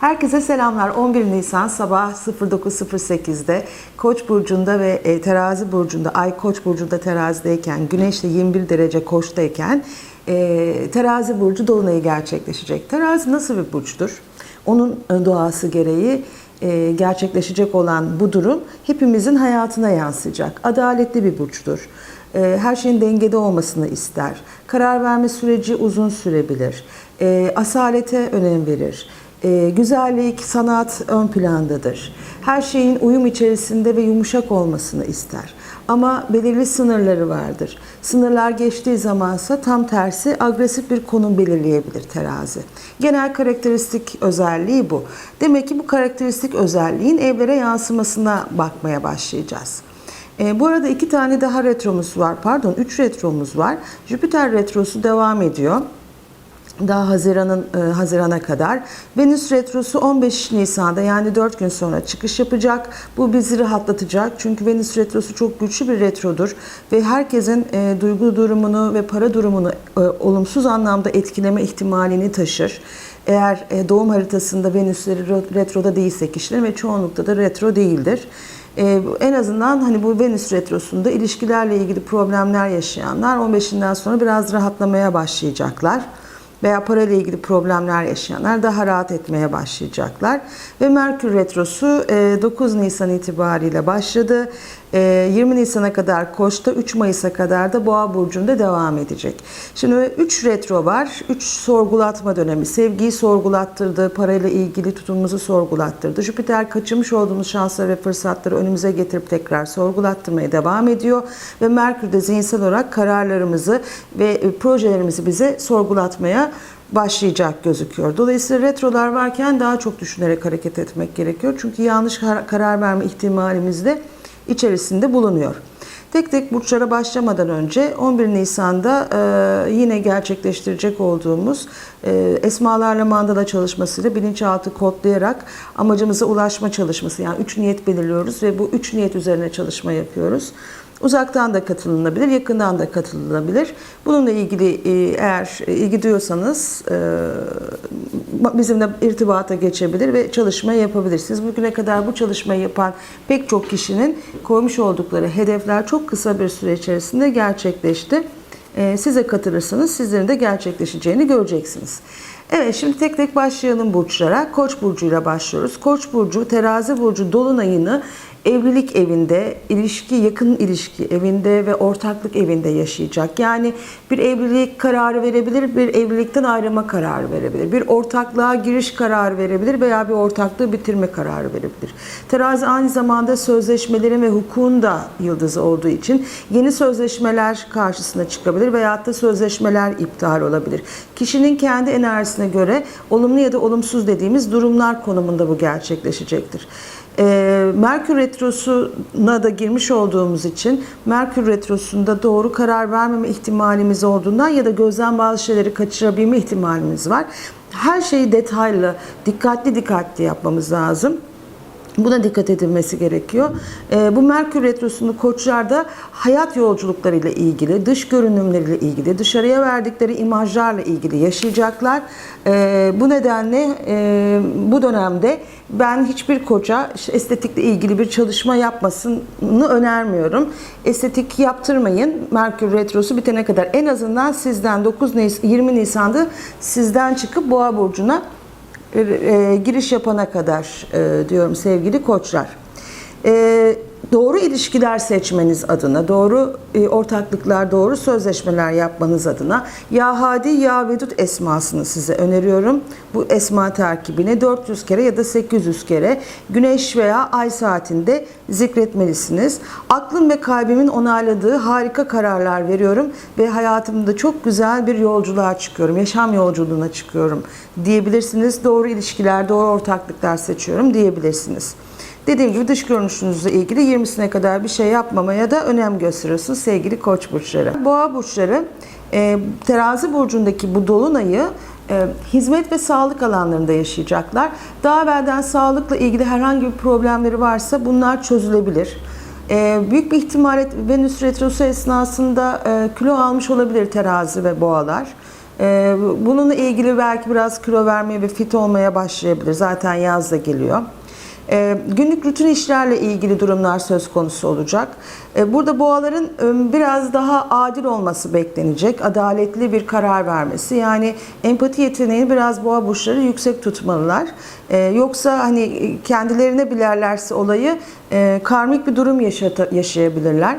Herkese selamlar. 11 Nisan sabah 09.08'de Koç burcunda ve e, Terazi burcunda, Ay Koç burcunda Terazi'deyken, Güneş de 21 derece Koç'tayken e, Terazi burcu dolunayı gerçekleşecek. Terazi nasıl bir burçtur? Onun e, doğası gereği e, gerçekleşecek olan bu durum hepimizin hayatına yansıyacak. Adaletli bir burçtur. E, Her şeyin dengede olmasını ister. Karar verme süreci uzun sürebilir. E, Asalete önem verir. E, güzellik, sanat ön plandadır. Her şeyin uyum içerisinde ve yumuşak olmasını ister. Ama belirli sınırları vardır. Sınırlar geçtiği zamansa tam tersi agresif bir konum belirleyebilir terazi. Genel karakteristik özelliği bu. Demek ki bu karakteristik özelliğin evlere yansımasına bakmaya başlayacağız. E, bu arada iki tane daha retromuz var. Pardon, üç retromuz var. Jüpiter retrosu devam ediyor daha Haziran'ın e, Haziran'a kadar. Venüs retrosu 15 Nisan'da yani 4 gün sonra çıkış yapacak. Bu bizi rahatlatacak. Çünkü Venüs retrosu çok güçlü bir retrodur ve herkesin e, duygu durumunu ve para durumunu e, olumsuz anlamda etkileme ihtimalini taşır. Eğer e, doğum haritasında Venüsleri ro- retroda değilse kişilerin ve çoğunlukta da retro değildir. Ee, en azından hani bu Venüs retrosunda ilişkilerle ilgili problemler yaşayanlar 15'inden sonra biraz rahatlamaya başlayacaklar veya parayla ilgili problemler yaşayanlar daha rahat etmeye başlayacaklar. Ve Merkür Retrosu e, 9 Nisan itibariyle başladı. E, 20 Nisan'a kadar Koç'ta, 3 Mayıs'a kadar da Boğa Burcu'nda devam edecek. Şimdi 3 retro var. 3 sorgulatma dönemi. Sevgiyi sorgulattırdı, parayla ilgili tutumumuzu sorgulattırdı. Jüpiter kaçırmış olduğumuz şansları ve fırsatları önümüze getirip tekrar sorgulattırmaya devam ediyor. Ve Merkür de zihinsel olarak kararlarımızı ve e, projelerimizi bize sorgulatmaya başlayacak gözüküyor. Dolayısıyla retrolar varken daha çok düşünerek hareket etmek gerekiyor. Çünkü yanlış kar- karar verme ihtimalimiz de içerisinde bulunuyor. Tek tek burçlara başlamadan önce 11 Nisan'da e, yine gerçekleştirecek olduğumuz e, esmalarla mandala çalışmasıyla bilinçaltı kodlayarak amacımıza ulaşma çalışması yani üç niyet belirliyoruz ve bu üç niyet üzerine çalışma yapıyoruz. Uzaktan da katılınabilir, yakından da katılınabilir. Bununla ilgili e, eğer ilgi duyuyorsanız e, bizimle irtibata geçebilir ve çalışma yapabilirsiniz. Bugüne kadar bu çalışmayı yapan pek çok kişinin koymuş oldukları hedefler çok kısa bir süre içerisinde gerçekleşti. E, Size katılırsanız sizlerin de gerçekleşeceğini göreceksiniz. Evet şimdi tek tek başlayalım burçlara. Koç burcuyla başlıyoruz. Koç burcu, terazi burcu dolunayını evlilik evinde, ilişki, yakın ilişki evinde ve ortaklık evinde yaşayacak. Yani bir evlilik kararı verebilir, bir evlilikten ayrılma kararı verebilir. Bir ortaklığa giriş kararı verebilir veya bir ortaklığı bitirme kararı verebilir. Terazi aynı zamanda sözleşmelerin ve hukukun da yıldızı olduğu için yeni sözleşmeler karşısına çıkabilir veyahut da sözleşmeler iptal olabilir. Kişinin kendi enerjisine göre olumlu ya da olumsuz dediğimiz durumlar konumunda bu gerçekleşecektir. Ee, Merkür Retrosu'na da girmiş olduğumuz için Merkür Retrosu'nda doğru karar vermeme ihtimalimiz olduğundan ya da gözden bazı şeyleri kaçırabilme ihtimalimiz var. Her şeyi detaylı, dikkatli dikkatli yapmamız lazım. Buna dikkat edilmesi gerekiyor. Ee, bu Merkür Retrosu'nu koçlarda hayat yolculuklarıyla ilgili, dış görünümleriyle ilgili, dışarıya verdikleri imajlarla ilgili yaşayacaklar. Ee, bu nedenle e, bu dönemde ben hiçbir koça estetikle ilgili bir çalışma yapmasını önermiyorum. Estetik yaptırmayın. Merkür Retrosu bitene kadar en azından sizden 9 Nis 20 Nisan'da sizden çıkıp Boğa burcuna e, e, giriş yapana kadar e, diyorum sevgili koçlar. E, doğru ilişkiler seçmeniz adına, doğru e, ortaklıklar, doğru sözleşmeler yapmanız adına Ya Hadi Ya Vedud esmasını size öneriyorum. Bu esma terkibini 400 kere ya da 800 kere güneş veya ay saatinde zikretmelisiniz. Aklım ve kalbimin onayladığı harika kararlar veriyorum ve hayatımda çok güzel bir yolculuğa çıkıyorum, yaşam yolculuğuna çıkıyorum diyebilirsiniz. Doğru ilişkiler, doğru ortaklıklar seçiyorum diyebilirsiniz. Dediğim gibi dış görünüşünüzle ilgili 20'sine kadar bir şey yapmamaya da önem gösteriyorsunuz sevgili koç burçları. Boğa burçları e, terazi burcundaki bu dolunayı e, hizmet ve sağlık alanlarında yaşayacaklar. Daha evvelden sağlıkla ilgili herhangi bir problemleri varsa bunlar çözülebilir. E, büyük bir ihtimalle Venüs retrosu esnasında e, kilo almış olabilir terazi ve boğalar. Ee, bununla ilgili belki biraz kilo vermeye ve fit olmaya başlayabilir. Zaten yaz da geliyor. Ee, günlük rutin işlerle ilgili durumlar söz konusu olacak. Ee, burada boğaların e, biraz daha adil olması beklenecek. Adaletli bir karar vermesi. Yani empati yeteneğini biraz boğa burçları yüksek tutmalılar. Ee, yoksa hani kendilerine bilerlerse olayı e, karmik bir durum yaşayabilirler.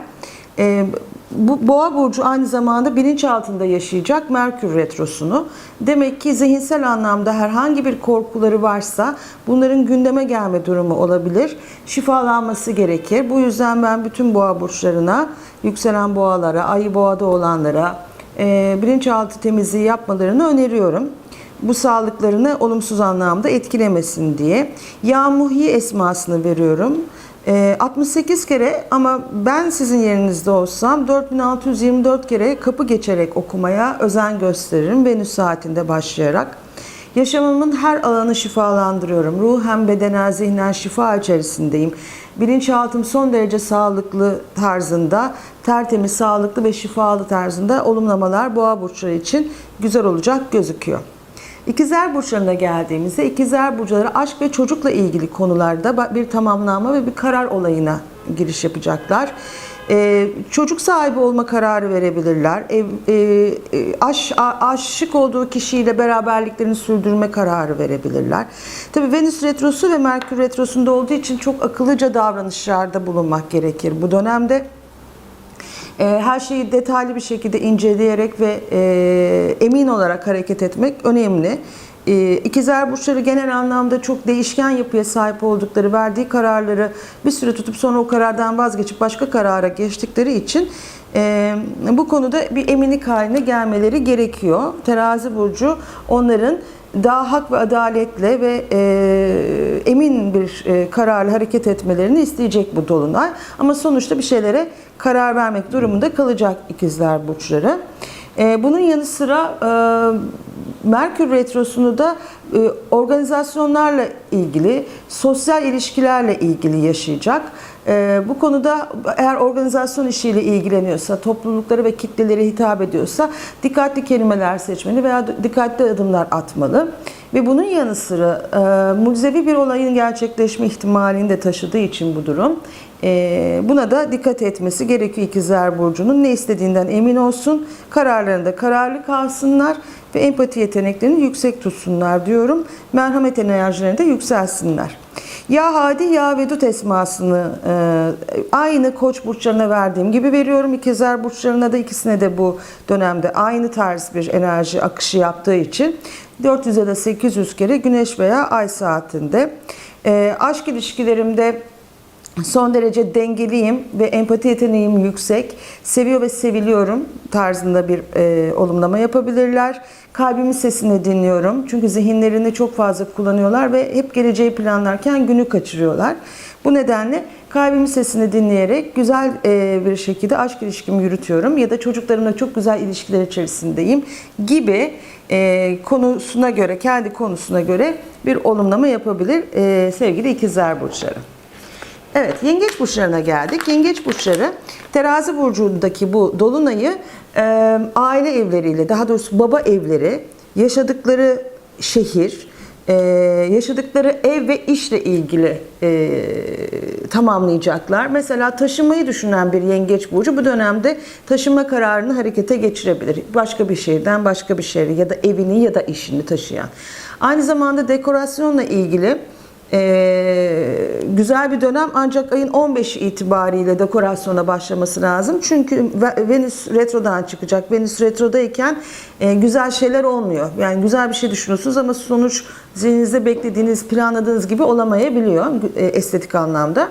Bu boğa burcu aynı zamanda bilinç altında yaşayacak Merkür retrosunu. Demek ki zihinsel anlamda herhangi bir korkuları varsa bunların gündeme gelme durumu olabilir. Şifalanması gerekir. Bu yüzden ben bütün boğa burçlarına, yükselen boğalara, ayı boğada olanlara e, bilinçaltı temizliği yapmalarını öneriyorum bu sağlıklarını olumsuz anlamda etkilemesin diye. Yamuhi esmasını veriyorum. Ee, 68 kere ama ben sizin yerinizde olsam 4624 kere kapı geçerek okumaya özen gösteririm Venüs saatinde başlayarak. Yaşamımın her alanı şifalandırıyorum. Ruhen, bedenen, zihnen şifa içerisindeyim. Bilinçaltım son derece sağlıklı tarzında, tertemiz, sağlıklı ve şifalı tarzında olumlamalar boğa burçları için güzel olacak gözüküyor. İkizler burçlarına geldiğimizde ikizler burçları aşk ve çocukla ilgili konularda bir tamamlanma ve bir karar olayına giriş yapacaklar. Ee, çocuk sahibi olma kararı verebilirler. Ev, e, e, aş, aşık olduğu kişiyle beraberliklerini sürdürme kararı verebilirler. Tabii Venüs retrosu ve Merkür retrosunda olduğu için çok akıllıca davranışlarda bulunmak gerekir bu dönemde. E, her şeyi detaylı bir şekilde inceleyerek ve e, emin olarak hareket etmek önemli. E, İkizler burçları genel anlamda çok değişken yapıya sahip oldukları, verdiği kararları bir süre tutup sonra o karardan vazgeçip başka karara geçtikleri için e, bu konuda bir eminlik haline gelmeleri gerekiyor. Terazi burcu onların daha hak ve adaletle ve e, emin bir e, kararla hareket etmelerini isteyecek bu dolunay. Ama sonuçta bir şeylere karar vermek durumunda kalacak ikizler burçları. E, bunun yanı sıra e, Merkür Retrosu'nu da e, organizasyonlarla ilgili, sosyal ilişkilerle ilgili yaşayacak. E, bu konuda eğer organizasyon işiyle ilgileniyorsa, toplulukları ve kitlelere hitap ediyorsa dikkatli kelimeler seçmeli veya dikkatli adımlar atmalı. Ve bunun yanı sıra e, mucizevi bir olayın gerçekleşme ihtimalini de taşıdığı için bu durum e, buna da dikkat etmesi gerekiyor ikizler burcunun. Ne istediğinden emin olsun, kararlarında kararlı kalsınlar ve empati yeteneklerini yüksek tutsunlar diyorum. Merhamet enerjilerini de yükselsinler. Ya Hadi Ya Vedut esmasını e, aynı koç burçlarına verdiğim gibi veriyorum. İkizler burçlarına da ikisine de bu dönemde aynı tarz bir enerji akışı yaptığı için 400 ya da 800 kere güneş veya ay saatinde. E, aşk ilişkilerimde son derece dengeliyim ve empati yeteneğim yüksek. Seviyor ve seviliyorum tarzında bir e, olumlama yapabilirler. Kalbimin sesini dinliyorum. Çünkü zihinlerini çok fazla kullanıyorlar ve hep geleceği planlarken günü kaçırıyorlar. Bu nedenle kalbimin sesini dinleyerek güzel e, bir şekilde aşk ilişkimi yürütüyorum ya da çocuklarımla çok güzel ilişkiler içerisindeyim gibi e, konusuna göre, kendi konusuna göre bir olumlama yapabilir e, sevgili ikizler burçları. Evet, yengeç burçlarına geldik. Yengeç burçları terazi burcundaki bu dolunayı e, aile evleriyle, daha doğrusu baba evleri, yaşadıkları şehir, e, yaşadıkları ev ve işle ilgili e, tamamlayacaklar. Mesela taşınmayı düşünen bir yengeç burcu bu dönemde taşınma kararını harekete geçirebilir. Başka bir şehirden başka bir şehre ya da evini ya da işini taşıyan. Aynı zamanda dekorasyonla ilgili ee, güzel bir dönem ancak ayın 15 itibariyle dekorasyona başlaması lazım. Çünkü Ve- Venüs retrodan çıkacak. Venüs retrodayken e, güzel şeyler olmuyor. Yani güzel bir şey düşünüyorsunuz ama sonuç zihninizde beklediğiniz, planladığınız gibi olamayabiliyor e, estetik anlamda.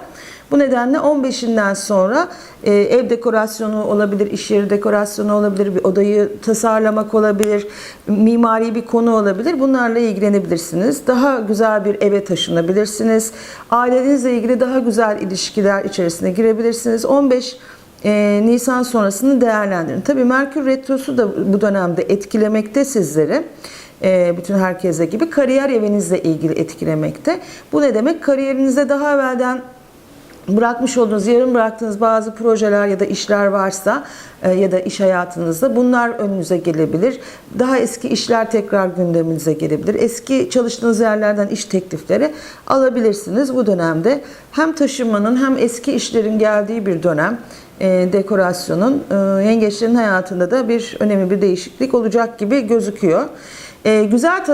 Bu nedenle 15'inden sonra e, ev dekorasyonu olabilir, iş yeri dekorasyonu olabilir, bir odayı tasarlamak olabilir, mimari bir konu olabilir. Bunlarla ilgilenebilirsiniz. Daha güzel bir eve taşınabilirsiniz. Ailenizle ilgili daha güzel ilişkiler içerisine girebilirsiniz. 15 e, Nisan sonrasını değerlendirin. Tabii Merkür Retrosu da bu dönemde etkilemekte sizleri. E, bütün herkese gibi kariyer evinizle ilgili etkilemekte. Bu ne demek? Kariyerinizde daha evvelden bırakmış olduğunuz, yarım bıraktığınız bazı projeler ya da işler varsa e, ya da iş hayatınızda bunlar önünüze gelebilir. Daha eski işler tekrar gündeminize gelebilir. Eski çalıştığınız yerlerden iş teklifleri alabilirsiniz bu dönemde. Hem taşınmanın hem eski işlerin geldiği bir dönem e, dekorasyonun e, yengeçlerin hayatında da bir önemli bir değişiklik olacak gibi gözüküyor. E, güzel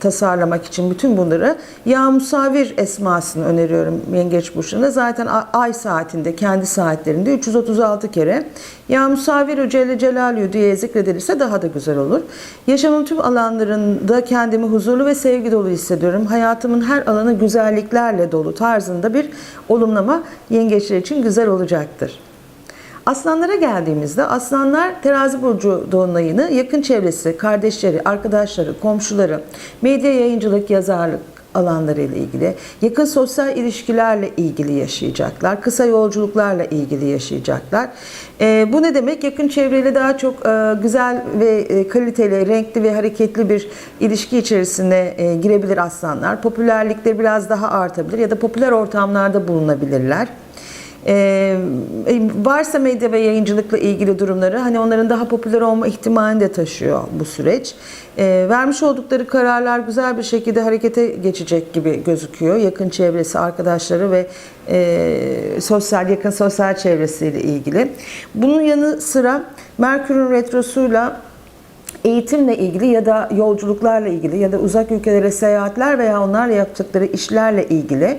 tasarlamak için bütün bunları ya musavir esmasını öneriyorum yengeç burçlarına. Zaten ay saatinde, kendi saatlerinde 336 kere ya musavir Celle Celaluhu diye zikredilirse daha da güzel olur. Yaşamın tüm alanlarında kendimi huzurlu ve sevgi dolu hissediyorum. Hayatımın her alanı güzelliklerle dolu tarzında bir olumlama yengeçler için güzel olacaktır. Aslanlara geldiğimizde aslanlar terazi burcu dolunayını yakın çevresi, kardeşleri, arkadaşları, komşuları, medya yayıncılık, yazarlık alanlarıyla ilgili, yakın sosyal ilişkilerle ilgili yaşayacaklar, kısa yolculuklarla ilgili yaşayacaklar. Ee, bu ne demek? Yakın çevreyle daha çok e, güzel ve e, kaliteli, renkli ve hareketli bir ilişki içerisine e, girebilir aslanlar. Popülerlikleri biraz daha artabilir ya da popüler ortamlarda bulunabilirler. Ee, varsa medya ve yayıncılıkla ilgili durumları hani onların daha popüler olma ihtimalini de taşıyor bu süreç. Ee, vermiş oldukları kararlar güzel bir şekilde harekete geçecek gibi gözüküyor. Yakın çevresi, arkadaşları ve e, sosyal yakın sosyal çevresiyle ilgili. Bunun yanı sıra Merkür'ün retrosuyla eğitimle ilgili ya da yolculuklarla ilgili ya da uzak ülkelere seyahatler veya onlarla yaptıkları işlerle ilgili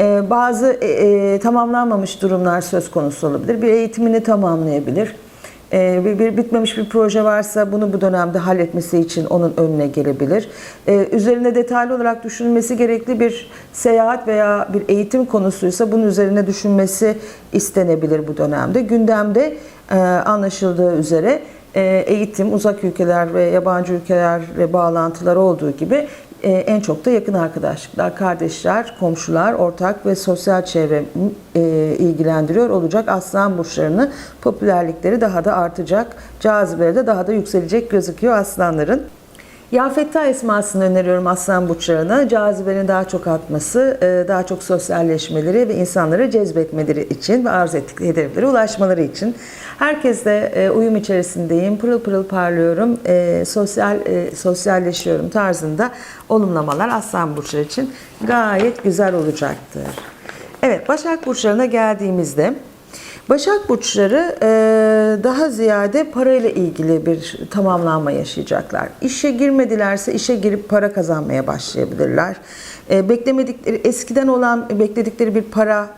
e, bazı e, e, tamamlanmamış durumlar söz konusu olabilir. Bir eğitimini tamamlayabilir. E, bir, bir bitmemiş bir proje varsa bunu bu dönemde halletmesi için onun önüne gelebilir. E, üzerine detaylı olarak düşünülmesi gerekli bir seyahat veya bir eğitim konusuysa bunun üzerine düşünmesi istenebilir bu dönemde. Gündemde e, anlaşıldığı üzere e, eğitim, uzak ülkeler ve yabancı ülkelerle bağlantılar olduğu gibi e, en çok da yakın arkadaşlıklar, kardeşler, komşular, ortak ve sosyal çevre e, ilgilendiriyor olacak. Aslan burçlarını popülerlikleri daha da artacak, cazibeleri de daha da yükselecek gözüküyor aslanların. Yafetta esmasını öneriyorum aslan burçlarına. Cazibenin daha çok artması, e, daha çok sosyalleşmeleri ve insanları cezbetmeleri için ve arzu ettikleri hedeflere ulaşmaları için. Herkesle e, uyum içerisindeyim, pırıl pırıl parlıyorum, e, sosyal sosyalleşiyorum tarzında olumlamalar aslan burçları için gayet güzel olacaktır. Evet, Başak burçlarına geldiğimizde Başak burçları e, daha ziyade parayla ilgili bir tamamlanma yaşayacaklar. İşe girmedilerse işe girip para kazanmaya başlayabilirler. E, beklemedikleri eskiden olan bekledikleri bir para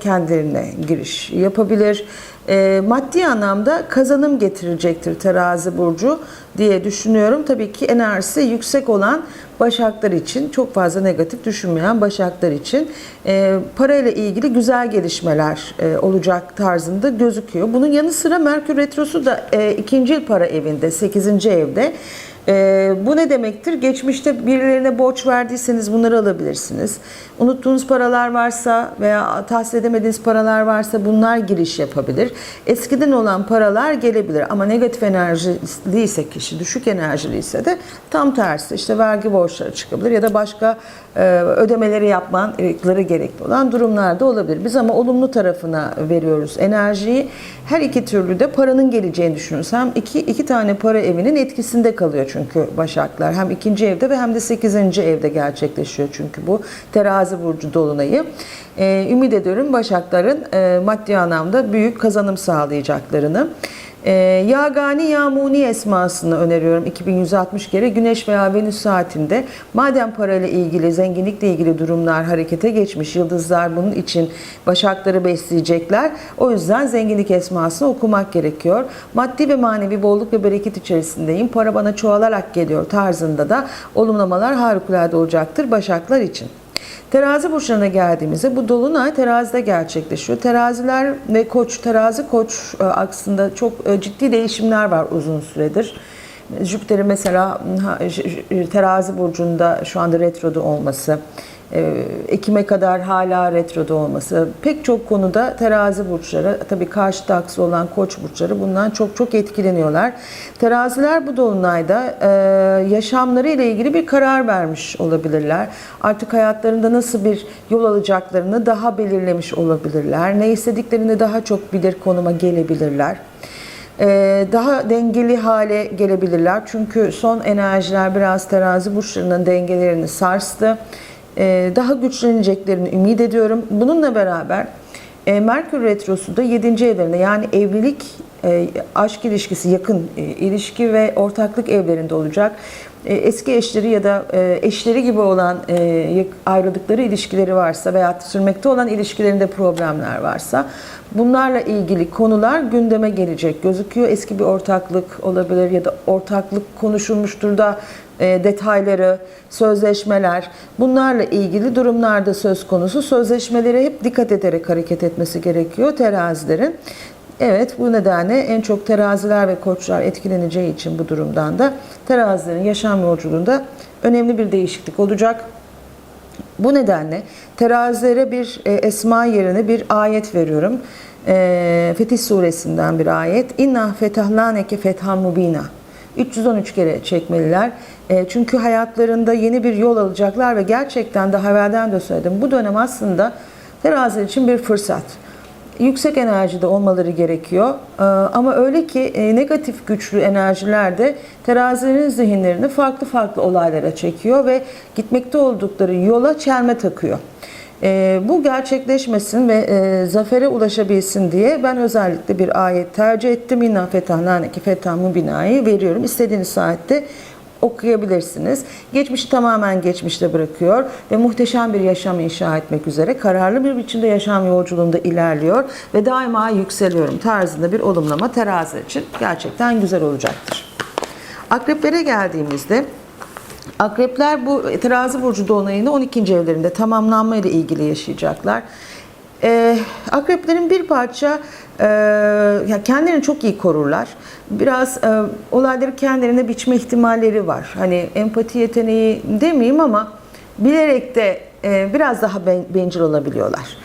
kendilerine giriş yapabilir. E, maddi anlamda kazanım getirecektir terazi burcu diye düşünüyorum. Tabii ki enerjisi yüksek olan başaklar için çok fazla negatif düşünmeyen başaklar için e, parayla ilgili güzel gelişmeler e, olacak tarzında gözüküyor. Bunun yanı sıra Merkür Retrosu da e, ikinci para evinde, 8. evde. Ee, bu ne demektir? Geçmişte birilerine borç verdiyseniz bunları alabilirsiniz. Unuttuğunuz paralar varsa veya tahsil edemediğiniz paralar varsa bunlar giriş yapabilir. Eskiden olan paralar gelebilir ama negatif enerjiliyse kişi, düşük enerjiliyse de tam tersi işte vergi borçları çıkabilir ya da başka e, ödemeleri yapmaları gerekli olan durumlarda olabilir. Biz ama olumlu tarafına veriyoruz enerjiyi. Her iki türlü de paranın geleceğini düşünürüz. Hem iki, iki tane para evinin etkisinde kalıyor çünkü Başaklar. Hem ikinci evde ve hem de sekizinci evde gerçekleşiyor çünkü bu terazi burcu dolunayı. Ee, ümit ediyorum Başakların e, maddi anlamda büyük kazanım sağlayacaklarını. E, Yagani Yamuni esmasını öneriyorum 2160 kere Güneş veya Venüs saatinde. Madem parayla ilgili, zenginlikle ilgili durumlar harekete geçmiş, yıldızlar bunun için başakları besleyecekler. O yüzden zenginlik esmasını okumak gerekiyor. Maddi ve manevi bolluk ve bereket içerisindeyim. Para bana çoğalarak geliyor tarzında da olumlamalar harikulade olacaktır başaklar için. Terazi burçlarına geldiğimizde bu dolunay terazide gerçekleşiyor. Teraziler ve koç, terazi koç e, aksında çok e, ciddi değişimler var uzun süredir. Jüpiter'in mesela terazi burcunda şu anda retroda olması, Ekim'e kadar hala retroda olması, pek çok konuda terazi burçları, tabii karşı taksı olan koç burçları bundan çok çok etkileniyorlar. Teraziler bu dolunayda e, yaşamları ile ilgili bir karar vermiş olabilirler. Artık hayatlarında nasıl bir yol alacaklarını daha belirlemiş olabilirler. Ne istediklerini daha çok bilir konuma gelebilirler. Ee, daha dengeli hale gelebilirler. Çünkü son enerjiler biraz terazi burçlarının dengelerini sarstı. Ee, daha güçleneceklerini ümit ediyorum. Bununla beraber e, Merkür Retrosu da 7. evlerinde yani evlilik, e, aşk ilişkisi, yakın e, ilişki ve ortaklık evlerinde olacak. E, eski eşleri ya da e, eşleri gibi olan e, ayrıldıkları ilişkileri varsa veya sürmekte olan ilişkilerinde problemler varsa bunlarla ilgili konular gündeme gelecek gözüküyor. Eski bir ortaklık olabilir ya da ortaklık konuşulmuştur da detayları, sözleşmeler bunlarla ilgili durumlarda söz konusu. Sözleşmelere hep dikkat ederek hareket etmesi gerekiyor terazilerin. Evet bu nedenle en çok teraziler ve koçlar etkileneceği için bu durumdan da terazilerin yaşam yolculuğunda önemli bir değişiklik olacak. Bu nedenle terazilere bir e, esma yerine bir ayet veriyorum. E, Fetih suresinden bir ayet. İnna fetahlaneke fethan mubina. 313 kere çekmeliler. E, çünkü hayatlarında yeni bir yol alacaklar ve gerçekten daha evvelden de söyledim. Bu dönem aslında teraziler için bir fırsat yüksek enerjide olmaları gerekiyor. Ee, Ama öyle ki e, negatif güçlü enerjiler de terazilerin zihinlerini farklı farklı olaylara çekiyor ve gitmekte oldukları yola çelme takıyor. Ee, Bu gerçekleşmesin ve e, zafere ulaşabilsin diye ben özellikle bir ayet tercih ettim. İnna fetahnâneke fethan mubinayı veriyorum. İstediğiniz saatte okuyabilirsiniz. Geçmişi tamamen geçmişte bırakıyor ve muhteşem bir yaşam inşa etmek üzere kararlı bir biçimde yaşam yolculuğunda ilerliyor ve daima yükseliyorum tarzında bir olumlama terazi için gerçekten güzel olacaktır. Akreplere geldiğimizde Akrepler bu terazi burcu dolunayında 12. evlerinde tamamlanma ile ilgili yaşayacaklar. Ee, akreplerin bir parça e, kendilerini çok iyi korurlar. Biraz e, olayları kendilerine biçme ihtimalleri var. Hani empati yeteneği demeyeyim ama bilerek de e, biraz daha ben, bencil olabiliyorlar.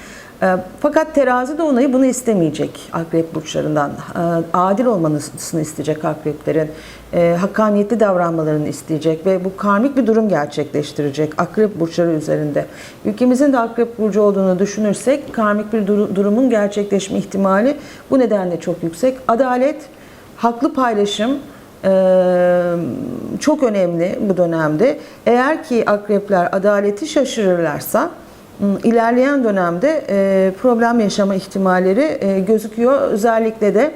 E, Fakat terazi dolunayı bunu istemeyecek akrep burçlarından. E, Adil olmasını isteyecek akreplerin. E, Hakkaniyetli davranmalarını isteyecek ve bu karmik bir durum gerçekleştirecek akrep burçları üzerinde. Ülkemizin de akrep burcu olduğunu düşünürsek karmik bir duru- durumun gerçekleşme ihtimali bu nedenle çok yüksek. Adalet, haklı paylaşım, ee, çok önemli bu dönemde. Eğer ki akrepler adaleti şaşırırlarsa ilerleyen dönemde e, problem yaşama ihtimalleri e, gözüküyor. Özellikle de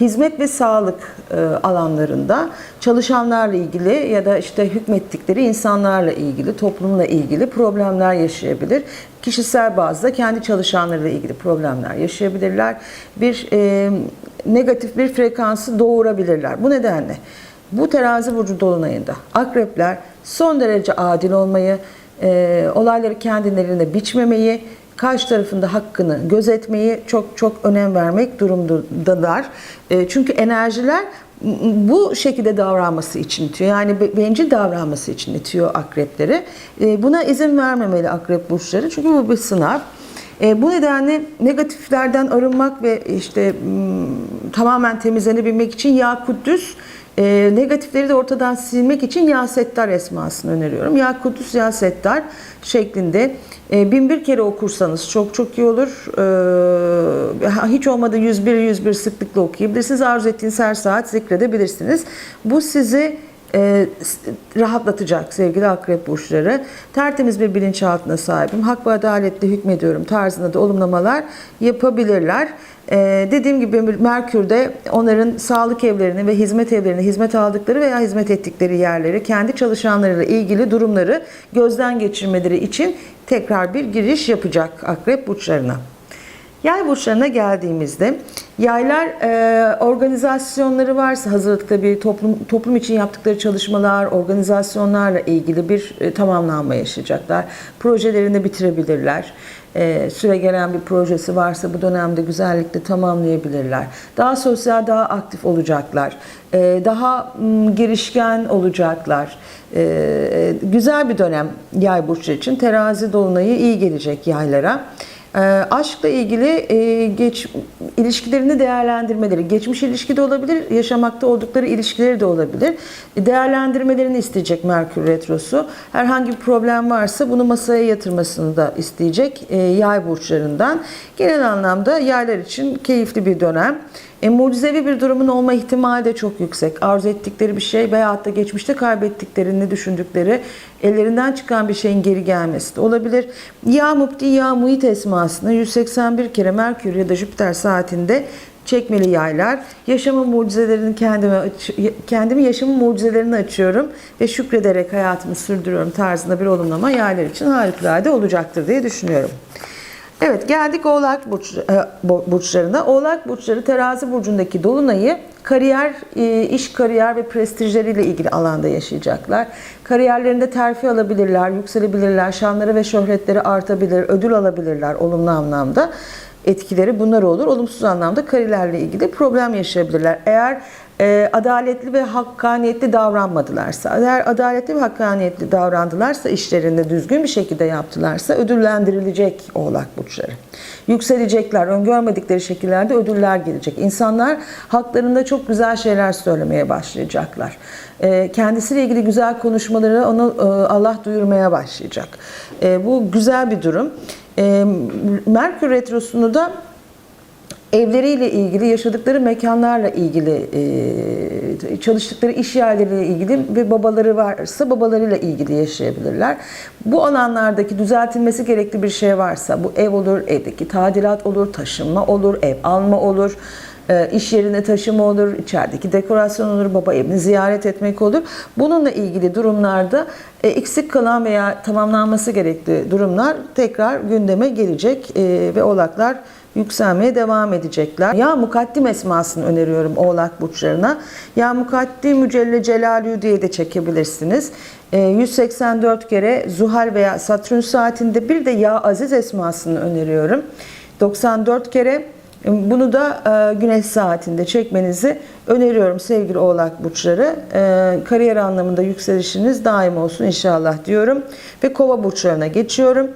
hizmet ve sağlık e, alanlarında çalışanlarla ilgili ya da işte hükmettikleri insanlarla ilgili, toplumla ilgili problemler yaşayabilir. Kişisel bazda kendi çalışanlarıyla ilgili problemler yaşayabilirler. Bir e, negatif bir frekansı doğurabilirler. Bu nedenle bu terazi burcu dolunayında akrepler son derece adil olmayı, e, olayları kendilerine biçmemeyi, karşı tarafında hakkını gözetmeyi çok çok önem vermek durumundalar. E, çünkü enerjiler bu şekilde davranması için itiyor. Yani be- bencil davranması için itiyor akrepleri. E, buna izin vermemeli akrep burçları. Çünkü bu bir sınav. E, bu nedenle negatiflerden arınmak ve işte tamamen temizlenebilmek için Yakutüs e, negatifleri de ortadan silmek için Ya Settar esmasını öneriyorum. Ya Kudüs Ya Settar şeklinde e, bin bir kere okursanız çok çok iyi olur. E, hiç olmadı 101 101 sıklıkla okuyabilirsiniz. Arzu ettiğiniz her saat zikredebilirsiniz. Bu sizi e, rahatlatacak sevgili akrep burçları. Tertemiz bir bilinçaltına sahibim. Hak ve adaletle hükmediyorum tarzında da olumlamalar yapabilirler. E, dediğim gibi Merkür'de onların sağlık evlerini ve hizmet evlerini hizmet aldıkları veya hizmet ettikleri yerleri kendi çalışanlarıyla ilgili durumları gözden geçirmeleri için tekrar bir giriş yapacak akrep burçlarına. Yay burçlarına geldiğimizde yaylar e, organizasyonları varsa hazırlıkta bir toplum toplum için yaptıkları çalışmalar, organizasyonlarla ilgili bir e, tamamlanma yaşayacaklar. Projelerini bitirebilirler. E, süre gelen bir projesi varsa bu dönemde güzellikle tamamlayabilirler. Daha sosyal, daha aktif olacaklar. E, daha m, girişken olacaklar. Ee, güzel bir dönem yay burçları için. Terazi dolunayı iyi gelecek yaylara. Ee, aşkla ilgili e, geç ilişkilerini değerlendirmeleri, geçmiş ilişki de olabilir, yaşamakta oldukları ilişkileri de olabilir. E, Değerlendirmelerini isteyecek Merkür Retrosu. Herhangi bir problem varsa bunu masaya yatırmasını da isteyecek e, yay burçlarından. Genel anlamda yaylar için keyifli bir dönem. E, mucizevi bir durumun olma ihtimali de çok yüksek. Arzu ettikleri bir şey veyahut da geçmişte kaybettiklerini düşündükleri ellerinden çıkan bir şeyin geri gelmesi de olabilir. Ya Mupti Ya Muhit esmasını 181 kere Merkür ya da Jüpiter saatinde çekmeli yaylar. Yaşamın mucizelerini kendime kendimi yaşamın mucizelerini açıyorum ve şükrederek hayatımı sürdürüyorum tarzında bir olumlama yaylar için harikulade olacaktır diye düşünüyorum. Evet geldik Oğlak burç, e, bu- burçlarına. Oğlak burçları terazi burcundaki dolunayı kariyer, e, iş kariyer ve prestijleriyle ilgili alanda yaşayacaklar. Kariyerlerinde terfi alabilirler, yükselebilirler, şanları ve şöhretleri artabilir, ödül alabilirler olumlu anlamda. Etkileri bunlar olur. Olumsuz anlamda kariyerlerle ilgili problem yaşayabilirler. Eğer e, adaletli ve hakkaniyetli davranmadılarsa, eğer adaletli ve hakkaniyetli davrandılarsa, işlerini düzgün bir şekilde yaptılarsa ödüllendirilecek oğlak burçları. Yükselecekler, öngörmedikleri şekillerde ödüller gelecek. İnsanlar haklarında çok güzel şeyler söylemeye başlayacaklar. E, kendisiyle ilgili güzel konuşmaları onu e, Allah duyurmaya başlayacak. E, bu güzel bir durum. Merkür Retrosu'nu da evleriyle ilgili, yaşadıkları mekanlarla ilgili, e, çalıştıkları iş yerleriyle ilgili ve babaları varsa babalarıyla ilgili yaşayabilirler. Bu alanlardaki düzeltilmesi gerekli bir şey varsa, bu ev olur, evdeki tadilat olur, taşınma olur, ev alma olur, e, iş yerine taşıma olur, içerideki dekorasyon olur, baba evini ziyaret etmek olur. Bununla ilgili durumlarda e, eksik kalan veya tamamlanması gerekli durumlar tekrar gündeme gelecek ve oğlaklar yükselmeye devam edecekler. Ya mukaddim esmasını öneriyorum oğlak burçlarına. Ya mukaddim mücelle celalü diye de çekebilirsiniz. Ee, 184 kere Zuhal veya Satürn saatinde bir de Ya Aziz esmasını öneriyorum. 94 kere bunu da e, güneş saatinde çekmenizi öneriyorum sevgili oğlak burçları. E, kariyer anlamında yükselişiniz daim olsun inşallah diyorum. Ve kova burçlarına geçiyorum.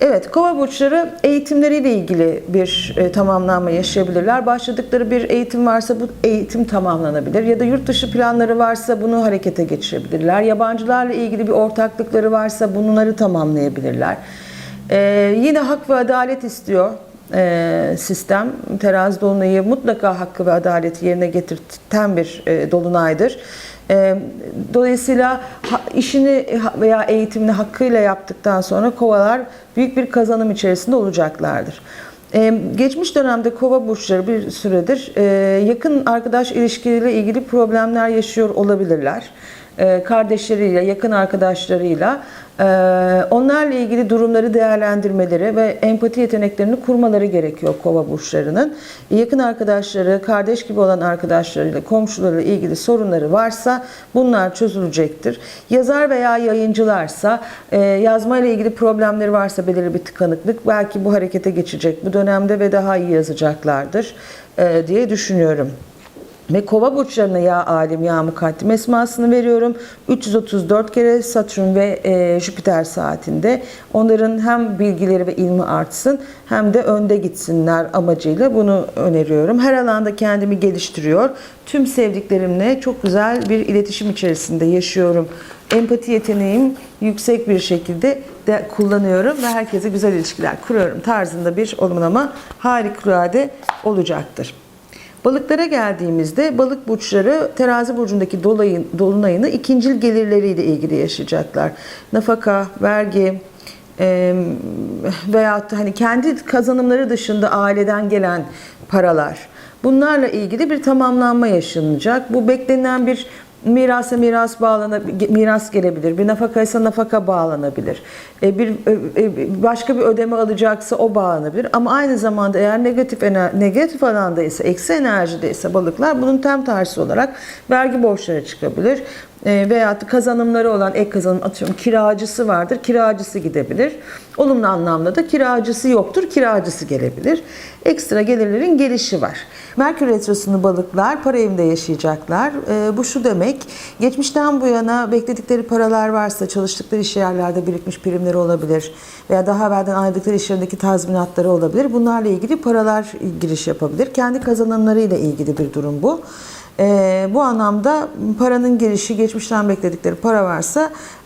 Evet, kova burçları eğitimleriyle ilgili bir e, tamamlanma yaşayabilirler. Başladıkları bir eğitim varsa bu eğitim tamamlanabilir. Ya da yurt dışı planları varsa bunu harekete geçirebilirler. Yabancılarla ilgili bir ortaklıkları varsa bunları tamamlayabilirler. E, yine hak ve adalet istiyor e, sistem. Terazi dolunayı mutlaka hakkı ve adaleti yerine getirten bir e, dolunaydır. E, Dolayısıyla ha- işini veya eğitimini hakkıyla yaptıktan sonra kovalar büyük bir kazanım içerisinde olacaklardır. E, Geçmiş dönemde kova burçları bir süredir e, yakın arkadaş ilişkileriyle ilgili problemler yaşıyor olabilirler. E, Kardeşleriyle, yakın arkadaşlarıyla e, onlarla ilgili durumları değerlendirmeleri ve empati yeteneklerini kurmaları gerekiyor kova burçlarının. Yakın arkadaşları, kardeş gibi olan arkadaşlarıyla, komşularıyla ilgili sorunları varsa bunlar çözülecektir. Yazar veya yayıncılarsa e, yazmayla ilgili problemleri varsa belirli bir tıkanıklık belki bu harekete geçecek bu dönemde ve daha iyi yazacaklardır diye düşünüyorum. Ve kova burçlarına ya alim ya mukaddim esmasını veriyorum. 334 kere Satürn ve e, Jüpiter saatinde. Onların hem bilgileri ve ilmi artsın hem de önde gitsinler amacıyla bunu öneriyorum. Her alanda kendimi geliştiriyor. Tüm sevdiklerimle çok güzel bir iletişim içerisinde yaşıyorum. Empati yeteneğim yüksek bir şekilde de kullanıyorum ve herkese güzel ilişkiler kuruyorum tarzında bir olumlama harikulade olacaktır. Balıklara geldiğimizde balık burçları terazi burcundaki dolayın, dolunayını ikincil gelirleriyle ilgili yaşayacaklar. Nafaka, vergi e, veyahut da hani kendi kazanımları dışında aileden gelen paralar. Bunlarla ilgili bir tamamlanma yaşanacak. Bu beklenen bir mirasa miras bağlanabilir, miras gelebilir. Bir nafakaysa nafaka bağlanabilir. E, bir e, e, başka bir ödeme alacaksa o bağlanabilir. Ama aynı zamanda eğer negatif ener, negatif alanda ise, eksi enerjide ise balıklar bunun tam tersi olarak vergi borçları çıkabilir. E, veya kazanımları olan ek kazanım atıyorum kiracısı vardır. Kiracısı gidebilir. Olumlu anlamda da kiracısı yoktur. Kiracısı gelebilir. Ekstra gelirlerin gelişi var. Merkür Retrosu'nu balıklar para evinde yaşayacaklar. E, bu şu demek. Geçmişten bu yana bekledikleri paralar varsa çalıştıkları iş yerlerde birikmiş primleri olabilir veya daha evvelden ayrıldıkları iş yerindeki tazminatları olabilir. Bunlarla ilgili paralar giriş yapabilir. Kendi kazanımlarıyla ilgili bir durum bu. Ee, bu anlamda paranın gelişi, geçmişten bekledikleri para varsa e,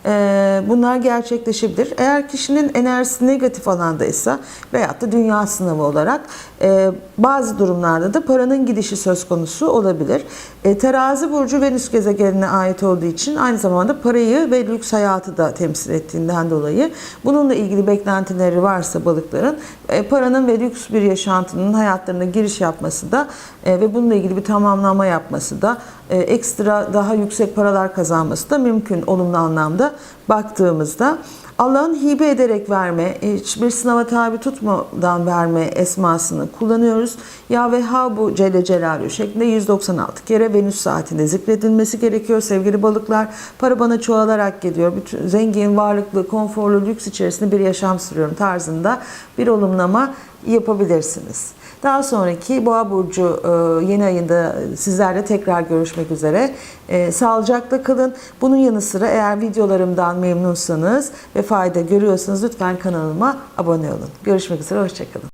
bunlar gerçekleşebilir. Eğer kişinin enerjisi negatif alandaysa veyahut da dünya sınavı olarak e, bazı durumlarda da paranın gidişi söz konusu olabilir. E, terazi burcu Venüs gezegenine ait olduğu için aynı zamanda parayı ve lüks hayatı da temsil ettiğinden dolayı bununla ilgili beklentileri varsa balıkların e, paranın ve lüks bir yaşantının hayatlarına giriş yapması da ve bununla ilgili bir tamamlama yapması da ekstra daha yüksek paralar kazanması da mümkün olumlu anlamda baktığımızda. Allah'ın hibe ederek verme, hiçbir sınava tabi tutmadan verme esmasını kullanıyoruz. Ya ve ha bu Celle Celaluhu şeklinde 196 kere Venüs saatinde zikredilmesi gerekiyor sevgili balıklar. Para bana çoğalarak geliyor. Bütün zengin, varlıklı, konforlu, lüks içerisinde bir yaşam sürüyorum tarzında bir olumlama yapabilirsiniz. Daha sonraki Boğa Burcu e, yeni ayında sizlerle tekrar görüşmek üzere. E, Sağlıcakla kalın. Bunun yanı sıra eğer videolarımdan memnunsanız ve fayda görüyorsanız lütfen kanalıma abone olun. Görüşmek üzere, hoşçakalın.